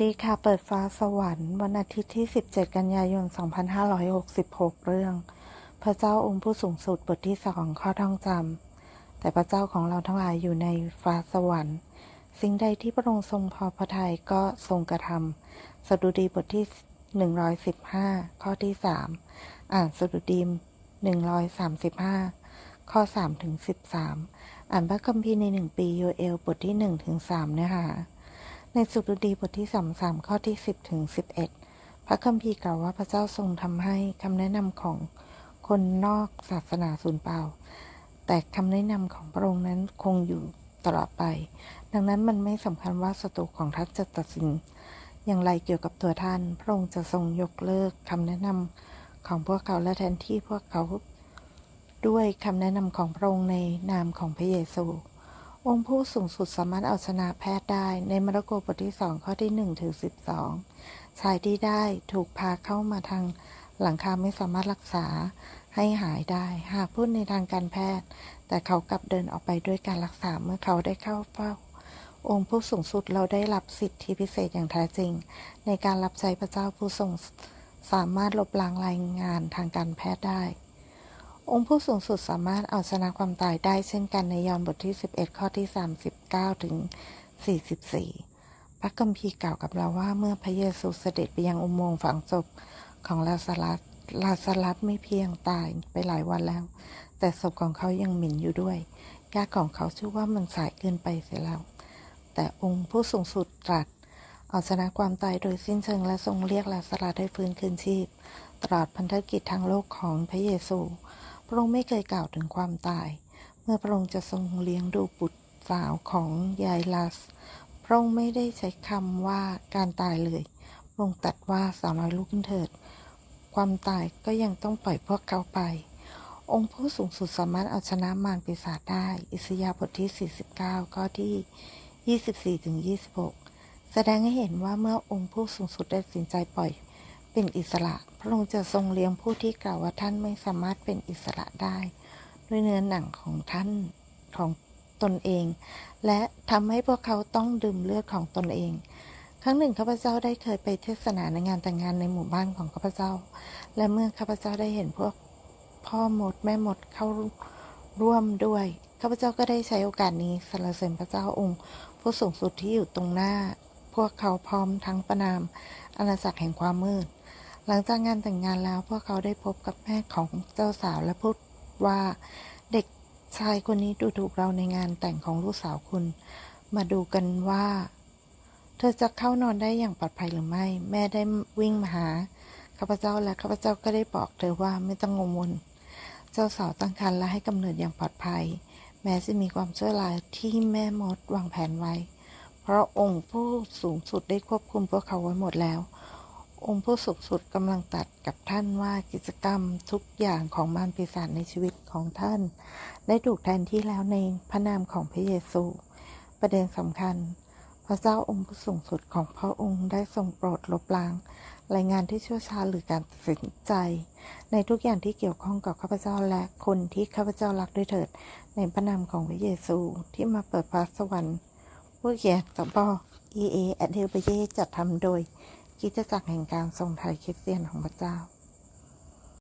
ดีค่ะ เปิดฟ้าสวรรค์ วันอาทิตย์ที่ 17 กันยายน 2566 เรื่อง พระเจ้าองค์ผู้สูงสุดบทที่สองข้อท่องจำแต่พระเจ้าของเราทั้งหลายอยู่ในฟ้าสวรรค์ สิ่งใดที่พระองค์ทรงพอพระทัยก็ทรงกระทำสดุดีบทที่ 115 ข้อที่ 3 อ่านสดุดี135 ข้อ3ถึง13 อ่านพระคัมภีร์ในหนึ่งปีโยเอลบทที่1ถึง3เนื้อหา ในสุดุดีบทที่33ข้อที่10ถึง11พระคัมภีร์กล่าวว่าพระเจ้าทรงทำให้คำแนะนำของคนนอกศาสนาสูญเปล่า แต่คำแนะนำของพระองค์นั้นคงอยู่ตลอดไป ดังนั้นมันไม่สำคัญว่าศัตรูของท่านจะตัดสิน อย่างไรเกี่ยวกับตัวท่าน พระองค์จะทรงยกเลิกคำแนะนำของพวกเขาและแทนที่พวกเขา ด้วยคำแนะนำของพระองค์ในนามของพระเยซู องค์ผู้สูงสุดสามารถเอาชนะแพทย์ได้ในมารโกบทที่สองข้อที่หนึ่งถึงสิบสองชายที่ได้ถูกพาเข้ามาทางหลังคาไม่สามารถรักษาให้หายได้ หากพูดในทางการแพทย์ แต่เขากลับเดินออกไปด้วยการรักษาเมื่อเขาได้เข้าเฝ้า องค์ผู้สูงสุดเราได้รับสิทธิพิเศษอย่างแท้จริง ในการรับใช้พระเจ้าผู้ทรงสามารถลบล้างรายงานทางการแพทย์ได้ องค์ผู้สูงสุดสามารถเอาชนะความตายได้เช่นกันในยอห์นบทที่ 11 ข้อที่ 39 ถึง 44 พระคัมภีกล่าวกับเราว่าเมื่อพระเยซูเสด็จไปยังอุโมงค์ฝังศพของลาซารัสลาซารัสไม่เพียงตายไปหลายวันแล้ว แต่ศพของเขายังหมิ่นอยู่ด้วยญาติของเขาชื่อว่ามันสายเกินไปเสียแล้ว แต่องค์ผู้สูงสุดตรัสเอาชนะความตายโดยสิ้นเชิงและทรงเรียกลาซารัสให้ฟื้นคืนชีพตลอดพันธกิจทางโลกของพระเยซู พระองค์ไม่เคยกล่าวถึงความตาย เมื่อพระองค์จะทรงเลี้ยงดูบุตรสาวของยายลาสพระองค์ไม่ได้ใช้คำว่าการตายเลย พระองค์ตรัสว่าสาวน้อยลุกขึ้นเถิด ความตายก็ยังต้องปล่อยพวกเขาไป องค์ผู้สูงสุดสามารถเอาชนะมารปีศาจได้ อิสยาห์บทที่ 49 ข้อที่ 24-26 แสดงให้เห็นว่าเมื่อองค์ผู้สูงสุดได้ตัดสินใจปล่อย เป็นอิสระ พระองค์จะทรงเลี้ยงผู้ที่กล่าวว่าท่านไม่สามารถเป็นอิสระได้ ด้วยเนื้อหนังของท่านของตนเอง และทำให้พวกเขาต้องดื่มเลือดของตนเอง ครั้งหนึ่งข้าพเจ้าได้เคยไปเทศนาในงานแต่งงานในหมู่บ้านของข้าพเจ้า และเมื่อข้าพเจ้าได้เห็นพวกพ่อหมดแม่หมดเข้าร่วมด้วยข้าพเจ้าก็ได้ใช้โอกาสนี้สรรเสริญพระเจ้าองค์ ผู้สูงสุดที่อยู่ตรงหน้า พวกเขาพร้อมทั้งประนามอาณาจักรแห่งความมืด หลังจากงานแต่งงานแล้วพวกเขาได้พบกับแม่ของเจ้าสาวและพูดว่าเด็กชายคนนี้ดูถูกเราในงานแต่งของลูกสาวคุณ มาดูกันว่า เธอจะเข้านอนได้อย่างปลอดภัยหรือไม่ แม่ได้วิ่งมาหาข้าพเจ้าและข้าพเจ้าก็ได้บอกเธอว่าไม่ต้องกังวลเจ้าสาวตั้งครรภ์และให้กำเนิดอย่างปลอดภัย แม้จะมีความชั่วร้ายที่แม่มดวางแผนไว้ เพราะองค์ผู้สูงสุดได้ควบคุมพวกเขาไว้หมดแล้ว องค์ผู้สูงสุดกำลังตัดกับท่านว่ากิจกรรมทุกอย่างของมารปีศาจในชีวิตของท่าน ได้ถูกแทนที่แล้วในพระนามของพระเยซู ประเด็นสำคัญ พระเจ้าองค์ผู้สูงสุดของพระองค์ได้ทรงโปรดลบล้าง รายงานที่ชั่วช้าหรือการตัดสินใจ ในทุกอย่างที่เกี่ยวข้องกับข้าพเจ้าและคนที่ข้าพเจ้ารักด้วยเถิด ในพระนามของพระเยซูที่มาเปิดฟ้าสวรรค์ ผู้เขียนต่อปอเอเอแอดเดลเบเยจัดทำโดยกิจจักรแห่งการทรงไทยคริสเตียนของพระเจ้า